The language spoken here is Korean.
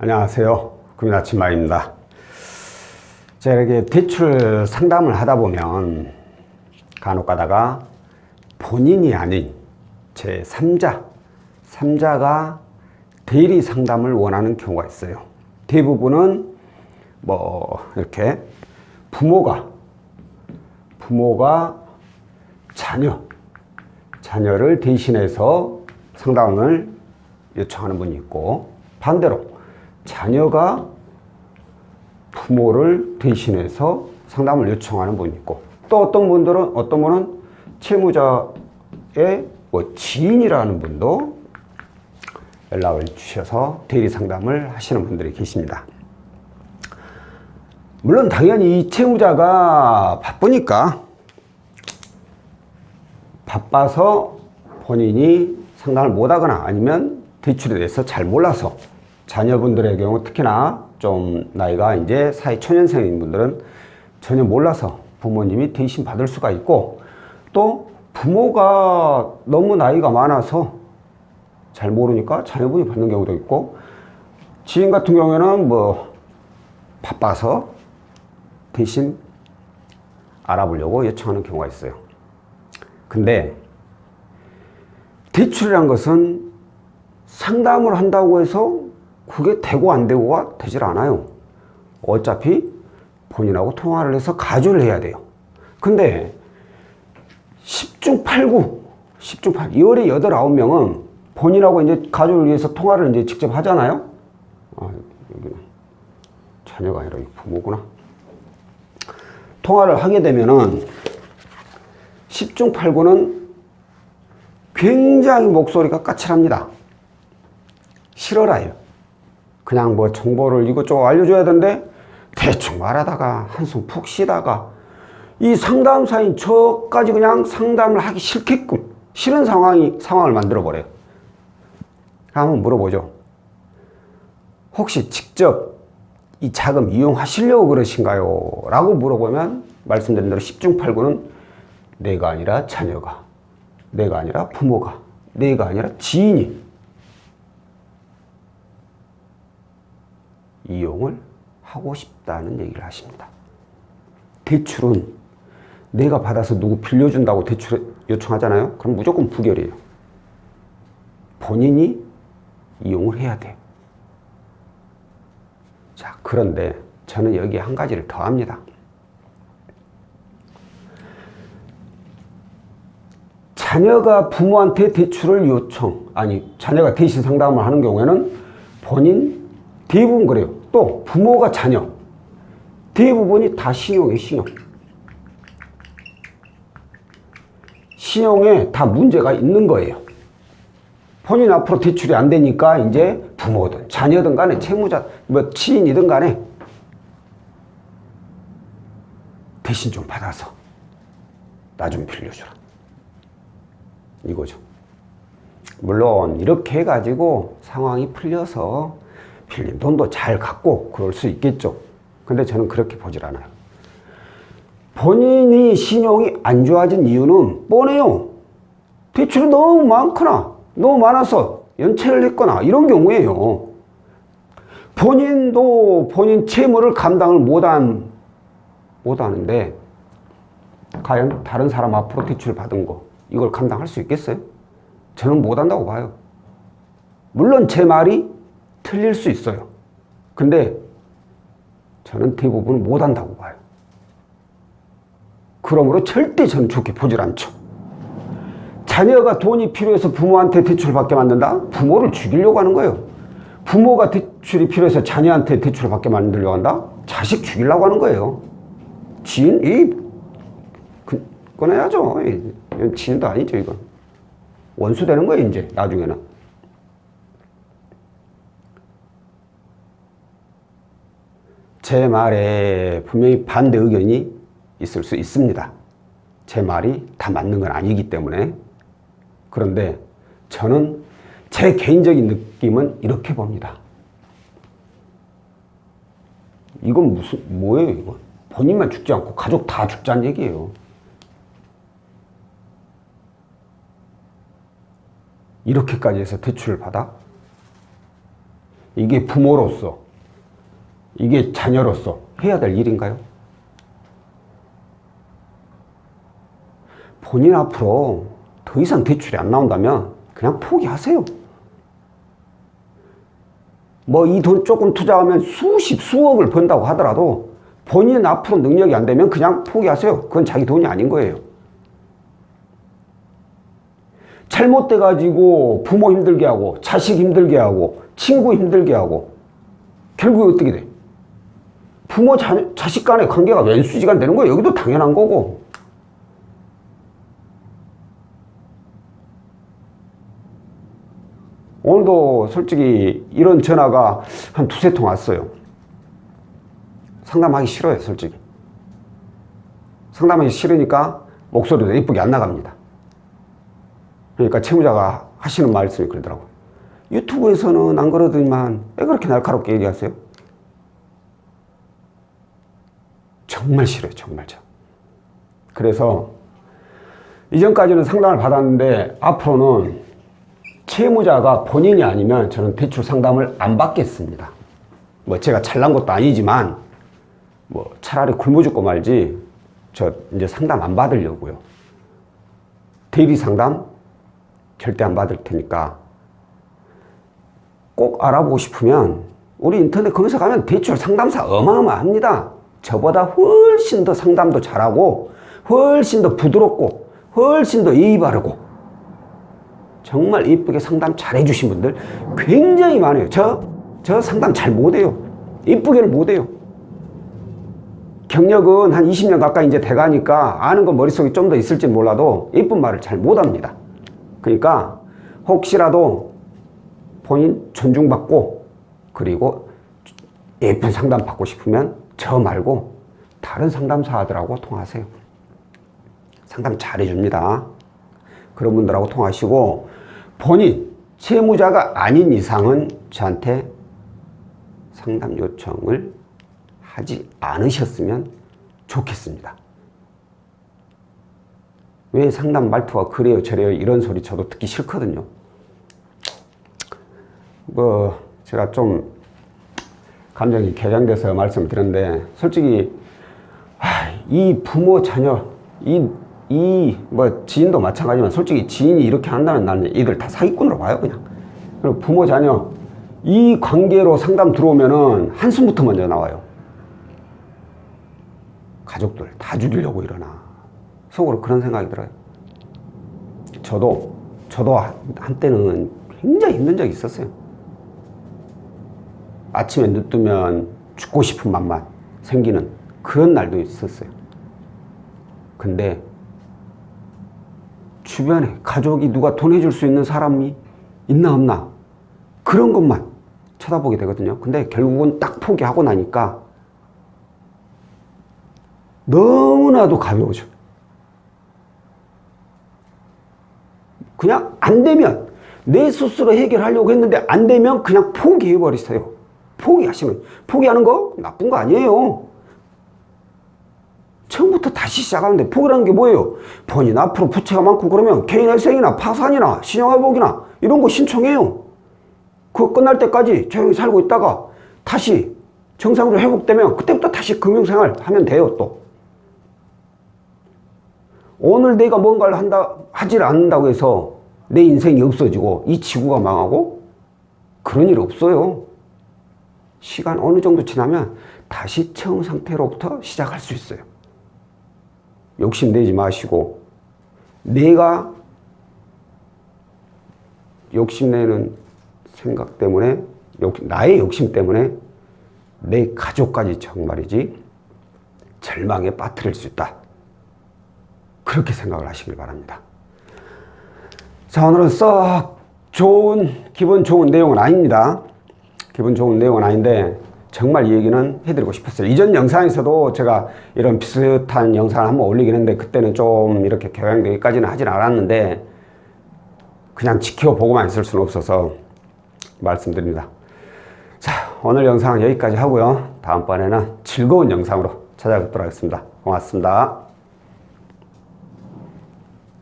안녕하세요. 금일 아침 마입니다. 제가 이렇게 대출 상담을 하다 보면 간혹 가다가 본인이 아닌 제 3자, 3자가 대리 상담을 원하는 경우가 있어요. 대부분은 뭐 이렇게 부모가 부모가 자녀 자녀를 대신해서 상담을 요청하는 분이 있고 반대로 자녀가 부모를 대신해서 상담을 요청하는 분이 있고 또 어떤 분들은 어떤 분은 채무자의 뭐 지인이라는 분도 연락을 주셔서 대리 상담을 하시는 분들이 계십니다. 물론 당연히 이 채무자가 바쁘니까 바빠서 본인이 상담을 못하거나 아니면 대출에 대해서 잘 몰라서 자녀분들의 경우 특히나 좀 나이가 이제 사회 초년생인 분들은 전혀 몰라서 부모님이 대신 받을 수가 있고 또 부모가 너무 나이가 많아서 잘 모르니까 자녀분이 받는 경우도 있고 지인 같은 경우에는 뭐 바빠서 대신 알아보려고 요청하는 경우가 있어요. 근데 대출이란 것은 상담을 한다고 해서 그게 되고 안 되고가 되질 않아요. 어차피 본인하고 통화를 해서 가주를 해야 돼요. 근데 10중 8구, 10중 8, 2월에 8, 9명은 본인하고 이제 가족을 위해서 통화를 이제 직접 하잖아요. 아, 여기는 자녀가 아니라 부모구나. 통화를 하게 되면은 10중 8구는 굉장히 목소리가 까칠합니다. 싫어라요. 그냥 뭐 정보를 이것저것 알려줘야 되는데 대충 말하다가 한숨 푹 쉬다가 이 상담사인 저까지 그냥 상담을 하기 싫게끔 싫은 상황이 상황을 만들어 버려요. 한번 물어보죠. 혹시 직접 이 자금 이용하시려고 그러신가요? 라고 물어보면 말씀드린 대로 10중 8구는 내가 아니라 자녀가 내가 아니라 부모가 내가 아니라 지인이 이용을 하고 싶다는 얘기를 하십니다. 대출은 내가 받아서 누구 빌려준다고 대출 요청하잖아요. 그럼 무조건 부결이에요. 본인이 이용을 해야 돼요. 자, 그런데 저는 여기에 한 가지를 더 합니다. 자녀가 부모한테 대출을 요청, 아니, 자녀가 대신 상담을 하는 경우에는 본인 대부분 그래요. 또 부모가 자녀. 대부분이 다 신용이에요, 신용. 신용에 다 문제가 있는 거예요. 본인 앞으로 대출이 안 되니까 이제 부모든 자녀든 간에 채무자, 뭐 치인이든 간에 대신 좀 받아서 나 좀 빌려주라. 이거죠. 물론 이렇게 해가지고 상황이 풀려서 빌린 돈도 잘 갚고 그럴 수 있겠죠. 근데 저는 그렇게 보질 않아요. 본인이 신용이 안 좋아진 이유는 뻔해요. 대출이 너무 많거나 너무 많아서 연체를 했거나 이런 경우에요. 본인도 본인 채무를 감당을 못한 못하는데 과연 다른 사람 앞으로 대출 받은 거 이걸 감당할 수 있겠어요? 저는 못한다고 봐요. 물론 제 말이 틀릴 수 있어요. 근데 저는 대부분 못한다고 봐요. 그러므로 절대 저는 좋게 보질 않죠. 자녀가 돈이 필요해서 부모한테 대출을 받게 만든다? 부모를 죽이려고 하는 거예요. 부모가 대출이 필요해서 자녀한테 대출을 받게 만들려고 한다? 자식 죽이려고 하는 거예요. 지인? 이, 그, 꺼내야죠. 이, 지인도 아니죠, 이건. 원수 되는 거예요, 이제, 나중에는. 제 말에 분명히 반대 의견이 있을 수 있습니다. 제 말이 다 맞는 건 아니기 때문에. 그런데 저는 제 개인적인 느낌은 이렇게 봅니다. 이건 무슨, 뭐예요, 이건? 본인만 죽지 않고 가족 다 죽자는 얘기예요. 이렇게까지 해서 대출을 받아? 이게 부모로서, 이게 자녀로서 해야 될 일인가요? 본인 앞으로 더 이상 대출이 안 나온다면 그냥 포기하세요. 뭐 이 돈 조금 투자하면 수십, 수억을 번다고 하더라도 본인 앞으로 능력이 안 되면 그냥 포기하세요. 그건 자기 돈이 아닌 거예요. 잘못돼가지고 부모 힘들게 하고, 자식 힘들게 하고, 친구 힘들게 하고, 결국에 어떻게 돼? 부모, 자, 자식 간의 관계가 왼수지가 되는 거예요. 여기도 당연한 거고. 오늘도 솔직히 이런 전화가 한 두세 통 왔어요. 상담하기 싫어요, 솔직히. 상담하기 싫으니까 목소리도 이쁘게 안 나갑니다. 그러니까 채무자가 하시는 말씀이 그러더라고요. 유튜브에서는 안 그러더니만 왜 그렇게 날카롭게 얘기하세요? 정말 싫어요, 정말 저. 그래서 이전까지는 상담을 받았는데 앞으로는 채무자가 본인이 아니면 저는 대출 상담을 안 받겠습니다. 뭐 제가 잘난 것도 아니지만 뭐 차라리 굶어 죽고 말지 저 이제 상담 안 받으려고요. 대리 상담 절대 안 받을 테니까 꼭 알아보고 싶으면 우리 인터넷 검색하면 대출 상담사 어마어마합니다. 저보다 훨씬 더 상담도 잘하고 훨씬 더 부드럽고 훨씬 더 예의 바르고 정말 이쁘게 상담 잘해 주신 분들 굉장히 많아요. 저, 저 상담 잘 못해요. 이쁘게는 못해요. 경력은 한 20년 가까이 이제 돼가니까 아는 건 머릿속에 좀 더 있을지 몰라도 이쁜 말을 잘 못합니다. 그러니까 혹시라도 본인 존중받고 그리고 예쁜 상담 받고 싶으면 저 말고 다른 상담사들하고 통하세요. 상담 잘해줍니다. 그런 분들하고 통하시고 본인 채무자가 아닌 이상은 저한테 상담 요청을 하지 않으셨으면 좋겠습니다. 왜 상담 말투가 그래요 저래요 이런 소리 저도 듣기 싫거든요. 뭐 제가 좀 감정이 격양돼서 말씀을 드렸는데 솔직히 아, 이 부모 자녀 이 이 뭐 지인도 마찬가지지만 솔직히 지인이 이렇게 한다면 나는 이들 다 사기꾼으로 봐요 그냥. 그리고 부모 자녀 이 관계로 상담 들어오면은 한숨부터 먼저 나와요. 가족들 다 죽이려고 일어나. 속으로 그런 생각이 들어요. 저도 저도 한- 한때는 굉장히 힘든 적이 있었어요 아침에 눈 뜨면 죽고 싶은 맘만 생기는 그런 날도 있었어요. 근데 주변에 가족이 누가 돈 해줄 수 있는 사람이 있나 없나 그런 것만 쳐다보게 되거든요. 근데 결국은 딱 포기하고 나니까 너무나도 가벼워져. 그냥 안 되면 내 스스로 해결하려고 했는데 안 되면 그냥 포기해버리세요. 포기하시면 포기하는 거 나쁜 거 아니에요. 처음부터 다시 시작하는데 포기라는 게 뭐예요? 본인 앞으로 부채가 많고 그러면 개인회생이나 파산이나 신용회복이나 이런 거 신청해요. 그거 끝날 때까지 조용히 살고 있다가 다시 정상으로 회복되면 그때부터 다시 금융생활 하면 돼요 또. 오늘 내가 뭔가를 한다 하질 않는다고 해서 내 인생이 없어지고 이 지구가 망하고 그런 일 없어요. 시간 어느 정도 지나면 다시 처음 상태로부터 시작할 수 있어요. 욕심내지 마시고 내가 욕심내는 생각 때문에 욕, 나의 욕심 때문에 내 가족까지 정말이지 절망에 빠뜨릴 수 있다. 그렇게 생각을 하시길 바랍니다. 자, 오늘은 썩 좋은, 기분 좋은 내용은 아닙니다. 기분 좋은 내용은 아닌데, 정말 이 얘기는 해드리고 싶었어요. 이전 영상에서도 제가 이런 비슷한 영상을 한번 올리긴 했는데, 그때는 좀 이렇게 교양되기까지는 하진 않았는데, 그냥 지켜보고만 있을 수는 없어서 말씀드립니다. 자, 오늘 영상 여기까지 하고요. 다음번에는 즐거운 영상으로 찾아뵙도록 하겠습니다. 고맙습니다.